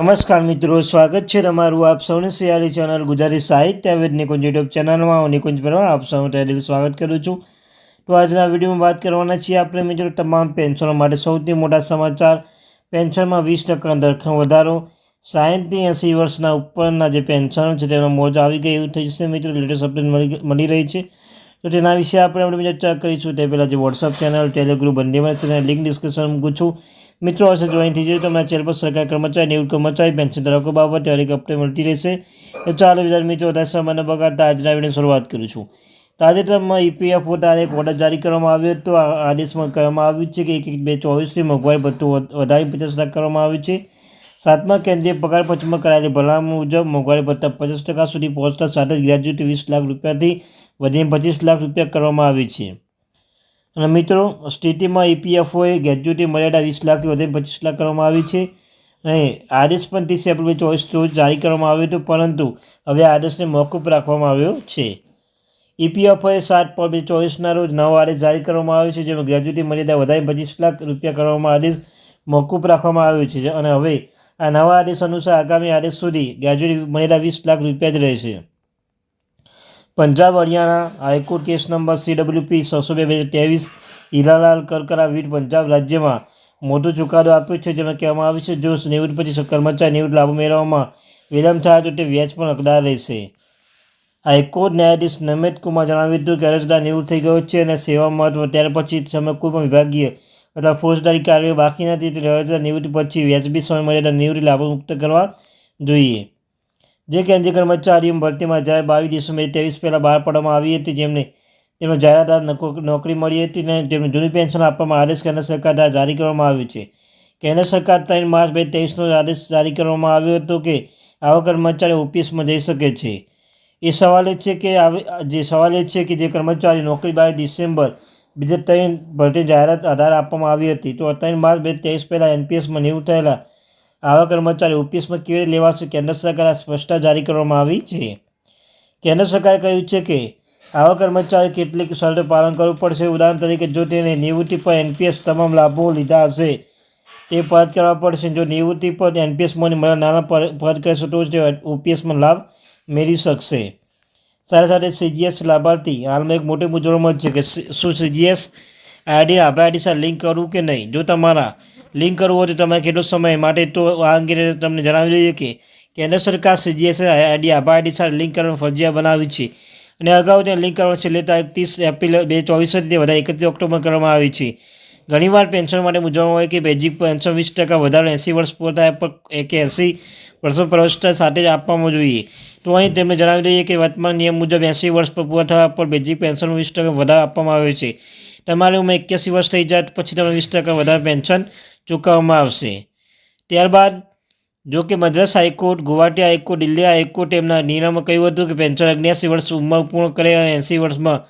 નમસ્કાર મિત્રો, સ્વાગત છે તમારું આપ સૌને સિયારી ચેનલ ગુજરાતી સાહિત્ય વિદ નિકુંજ યુટ્યુબ ચેનલમાં. હું નિકુંજ પરમાર, આપ સૌનું તહેદીલ સ્વાગત કરું છું. તો આજના વિડીયોમાં વાત કરવાના છીએ આપણે મિત્રો તમામ પેન્શનો માટે સૌથી મોટા સમાચાર. પેન્શનમાં વીસ ટકા દરખમ વધારો. સાહીઠથી એંસી વર્ષના ઉપરના જે પેન્શનો છે તેનો મોજ આવી ગઈ એવું થઈ જશે મિત્રો. લેટેસ્ટ અપડેટ મળી રહી છે. તો તેના વિશે આપણે આપણે ચર્ચા કરીશું. તે પહેલાં જે વોટ્સઅપ ચેનલ ટેલિગ્રુપ બંનેમાં લિંક ડિસ્ક્રિપ્શન મૂકું છું. મિત્રો હશે જોઈન થઈ જોઈએ તમને ચેનલ પર સરકાર કર્મચારી નિવૃત્ત કર્મચારી, પેન્શન ધરાવકો બાબતે હરેક અપડેટ મળતી રહેશે. તો ચાલો વિચાર મિત્રો વધારે સમયને બગાડતા આજના વીડિયો શરૂઆત કરું છું. તાજેતરમાં ઈપીએફઓ દ્વારા એક ઓર્ડર જારી કરવામાં આવ્યો હતો. આ આદેશમાં કહેવામાં આવ્યું છે કે એક એક બે ચોવીસથી મોંઘવારી ભથ્થું વધારી પચાસ લાખ કરવામાં આવ્યું છે. સાતમા કેન્દ્રીય પગાર પંચમાં કરાયેલી ભલામણ મુજબ મોંઘવારી ભથ્થા પચાસ ટકા સુધી પહોંચતા સાથે જ ગ્રેજ્યુએટ વીસ લાખ રૂપિયાથી વધીને પચીસ લાખ રૂપિયા કરવામાં આવી છે. અને મિત્રો સ્થિતિમાં ઈપીએફઓએ ગ્રેજ્યુટી મર્યાદા વીસ લાખથી વધીને પચીસ લાખ કરવામાં આવી છે. અને આદેશ પણ ત્રીસ એપ્રિલ ચોવીસ રોજ જારી કરવામાં આવ્યો હતો, પરંતુ હવે આદેશને મોકૂફ રાખવામાં આવ્યો છે. ઈપીએફઓએ સાત પર બે ચોવીસના રોજ નવો આદેશ જારી કરવામાં આવ્યો છે, જેમાં ગ્રેજ્યુટી મર્યાદા વધારી પચીસ લાખ રૂપિયા કરવામાં આદેશ મોકૂફ રાખવામાં આવ્યો છે. અને હવે આ નવા આદેશ અનુસાર આગામી આદેશ સુધી ગ્રેજ્યુટી મર્યાદા વીસ લાખ રૂપિયા જ રહેશે. Punjab, Haryana, high court case number CWP છસો બે બે ત્રેવીસ, હીરાલાલ કરકરા વીર પંજાબ રાજ્યમાં મોટો ચુકાદો આપ્યો છે, જેમાં કહેવામાં આવ્યું છે, જો નિવૃત્ત પછી કર્મચારી નિવૃત્ત લાભો મેળવવામાં વિલંબ થાય તો તે વ્યાજ પણ હકદાર રહેશે. હાઈકોર્ટ ન્યાયાધીશ નમિત કુમાર જણાવ્યું હતું કે અરજદાર નિવૃત્ત થઈ ગયો છે અને સેવા મહત્વ ત્યાર પછી સમય કોઈ પણ વિભાગીય અથવા ફોજદારી કાર્યો બાકી નથી એટલે અરજદાર નિવૃત્તિ પછી વ્યાજબી સમય મર્યાદા નિવૃત્તિ લાભો મુક્ત કરવા જોઈએ. જે કેન્દ્રીય કર્મચારીઓ ભરતીમાં જાહેર બાવીસ ડિસેમ્બર ત્રેવીસ પહેલાં બહાર પાડવામાં આવી હતી. જેમને તેમને જાહેરાત નોકરી મળી હતી અને તેમને જૂની પેન્શન આપવામાં આદેશ કેન્દ્ર સરકાર દ્વારા જારી કરવામાં આવ્યો છે. કેન્દ્ર સરકાર ત્રણ માર્ચ બે ત્રેવીસનો આદેશ જારી કરવામાં આવ્યો હતો કે આવા કર્મચારી ઓફિસમાં જઈ શકે છે. એ સવાલ એ છે કે જે સવાલ એ છે કે જે કર્મચારી નોકરી બાર ડિસેમ્બર બીજા ત્રણ ભરતી જાહેરાત આધાર આપવામાં આવી હતી. તો ત્રણ માર્ચ બે ત્રેવીસ પહેલાં એનપીએસમાં નિવૃત્ત થયેલા આવા કર્મચારી ઓપીએસમાં કેવી રીતે લેવાશે કેન્દ્ર સરકાર સ્પષ્ટતા જારી કરવામાં આવી છે. કેન્દ્ર સરકારે કહ્યું છે કે આવા કર્મચારી કેટલીક શરતો પાલન કરવું પડશે. ઉદાહરણ તરીકે, જો તેને નિવૃત્તિ પર એનપીએસ તમામ લાભો લીધા હશે, તે પરત કરવા પડશે. જો નિવૃત્તિ પર એનપીએસમાં નાના પરત કરશે તો જ તે ઓપીએસમાં લાભ મેળવી શકશે. સાથે સાથે સીજીએસ લાભાર્થી, હાલમાં એક મોટી મૂંઝવણમાં છે કે શું સીજીએસ આઈડી આભાર આઈડી સાથે લિંક કરવું કે નહીં? જો તમારા લિંક કરવું હોય તો તમારે કેટલો સમય માટે તો આ અંગે તમને જણાવી દઈએ કે કેન્દ્ર સરકાર સીજીએસ આઈડી, આભાર આઈડી સાથે લિંક કરવાનું ફરજિયાત બનાવી છે. અને અગાઉ ત્યાં લિંક કરવાનું છેલ્લી તારીખ ત્રીસ એપ્રિલ બે ચોવીસ તે વધારે એકત્રીસ ઓક્ટોબર કરવામાં આવી છે. ઘણીવાર પેન્શન માટે મૂંઝવણ હોય કે બેઝિક પેન્શન વીસ ટકા વધારે એંસી વર્ષ પૂરા કે એંસી વર્ષમાં પ્રવેશતા સાથે જ આપવામાં જોઈએ. તો અહીં તેમણે જણાવી દઈએ કે વર્તમાન નિયમ મુજબ એંસી વર્ષ પૂરા થવા પર બેઝિક પેન્શન વીસ ટકા વધારે આપવામાં આવે છે. તમારી ઉંમર એક્યાસી વર્ષ થઈ જાય પછી તમને વીસ ટકા વધારે પેન્શન ચૂકવવામાં આવશે. ત્યારબાદ, જો કે Madras high court, Guwahati high court, Delhi high court એમના નિર્ણયમાં કહ્યું હતું કે પેન્શન અગ્યાસી વર્ષ ઉંમર પૂર્ણ કરે અને એંસી વર્ષમાં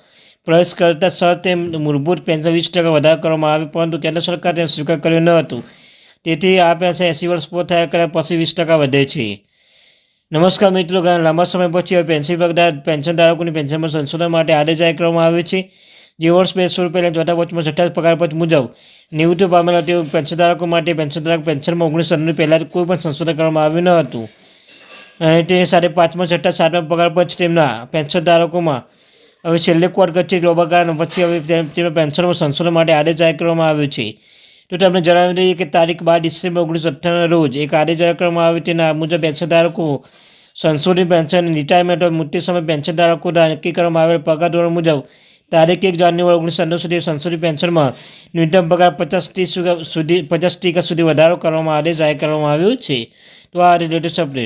પ્રવેશ કરતા સર તેમ મૂળભૂત પેન્શન વીસ ટકા વધારો કરવામાં આવે, પરંતુ કેન્દ્ર સરકાર તેને સ્વીકાર કર્યો ન હતું. તેથી આ પેન્શન એંસી વર્ષ પૂર્ણ થયા કર્યા પછી વીસ ટકા વધે છે. નમસ્કાર મિત્રો, ઘણા લાંબા સમય પછી હવે પેન્શન પેન્શન ધારકોની પેન્શનમાં સંશોધન માટે આદેશ જાહેર કરવામાં આવે છે. જે બેસો રૂપિયાના ચોથા વર્ષમાં છઠ્ઠા પગાર પંચ મુજબ નિવૃત્તિ પામેલા તેઓ પેન્શનધારકો માટે પેન્શનધારક પેન્શનમાં ઓગણીસો નવ્વાણું પહેલાં કોઈ પણ સંશોધન કરવામાં આવ્યું ન હતું. અને તેની સાથે પાંચમા, છઠ્ઠા, સાતમા પગાર પંચ તેમના પેન્શનધારકોમાં હવે છેલ્લે કોર્ટ કચેરી લોબાગાર પછી હવે તેમના પેન્શનમાં સંશોધન માટે આદેશ જાહેર કરવામાં આવ્યો છે. તો તમને જણાવી દઈએ કે તારીખ બાર ડિસેમ્બર ઓગણીસો અઠ્ઠાણુંના રોજ એક આદેશ જાહેર કરવામાં આવ્યો. તેના મુજબ પેન્શનધારકો સંશોધિત પેન્શન રિટાયરમેન્ટ મૃત્યુ સમય પેન્શનધારકો ધારકો નક્કી કરવામાં આવેલ પગાર ધોરણ મુજબ તારીખ એક જાન્યુઆરી ઓગણીસો સુધી સંશોધિત પેન્શનમાં ન્યૂનતમ પગાર પચાસ ટી સુધી, પચાસ ટકા સુધી વધારો કરવામાં આદેશ જાહેર કરવામાં આવ્યો છે. તો આ લેટેસ્ટ અપડેટ